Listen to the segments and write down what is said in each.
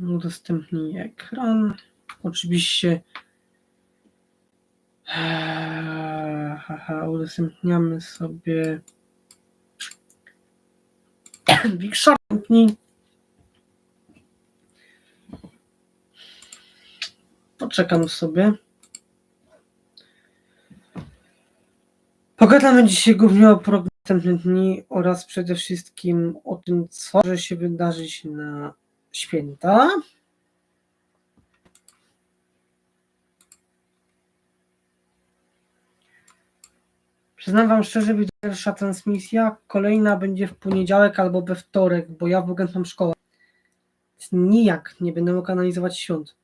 Udostępnij ekran. Oczywiście eee, haha, udostępniamy sobie Big Shark. Poczekam sobie. Pogadamy dzisiaj głównie o programie następnych dni oraz przede wszystkim o tym, co może się wydarzyć na święta. Przyznam Wam szczerze, że pierwsza transmisja, kolejna będzie w poniedziałek albo we wtorek, bo ja w weekend mam szkołę. Nijak nie będę mógł analizować świąt.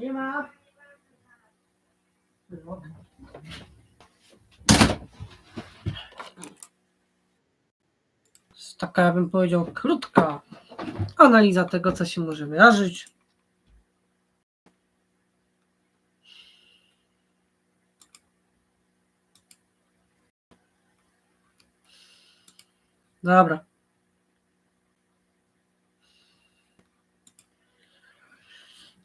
Nie ma. Jest Taka, ja bym powiedział, krótka analiza tego, co się może wydarzyć. Dobra.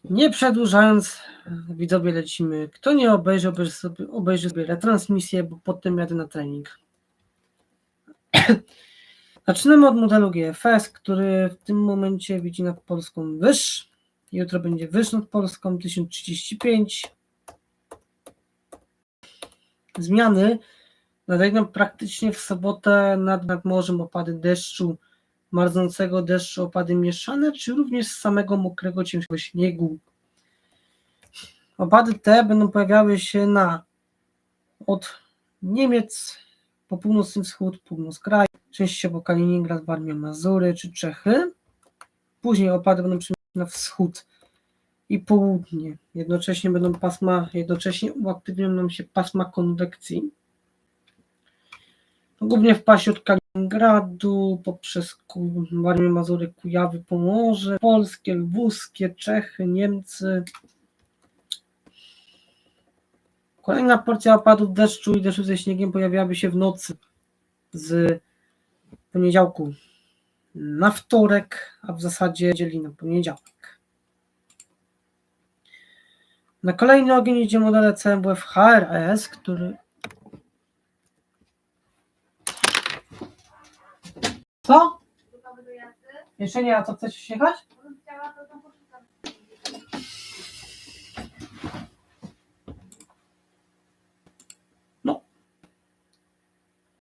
Nie przedłużając, widzowie lecimy. Kto nie obejrzy, obejrzy sobie, obejrzy sobie retransmisję, bo potem jadę na trening. Zaczynamy od modelu GFS, który w tym momencie widzi nad Polską wyż. Jutro będzie wyż nad Polską 1035. Zmiany nadejdą praktycznie w sobotę nad, nad morzem opady deszczu, marznącego deszczu, opady mieszane, czy również z samego mokrego, ciężkiego śniegu. Opady te będą pojawiały się na od Niemiec po północny wschód, północ kraju, częściowo Kaliningrad, Warmia, Mazury czy Czechy. Później opady będą przemieszczać na wschód i południe. Jednocześnie będą pasma, jednocześnie uaktywnią nam się pasma konwekcji. Głównie w pasie od Kaliningradu, poprzez Ku- Warmię, Mazury, Kujawy, Pomorze, Polskie, Lwówskie, Czechy, Niemcy. Kolejna porcja opadów deszczu i deszczu ze śniegiem pojawiałaby się w nocy z poniedziałku na wtorek, a w zasadzie dzieli na poniedziałek. Na kolejny ogień idzie model CMWF HRS, który Co? Jeszcze nie, a co chcesz jechać? To tam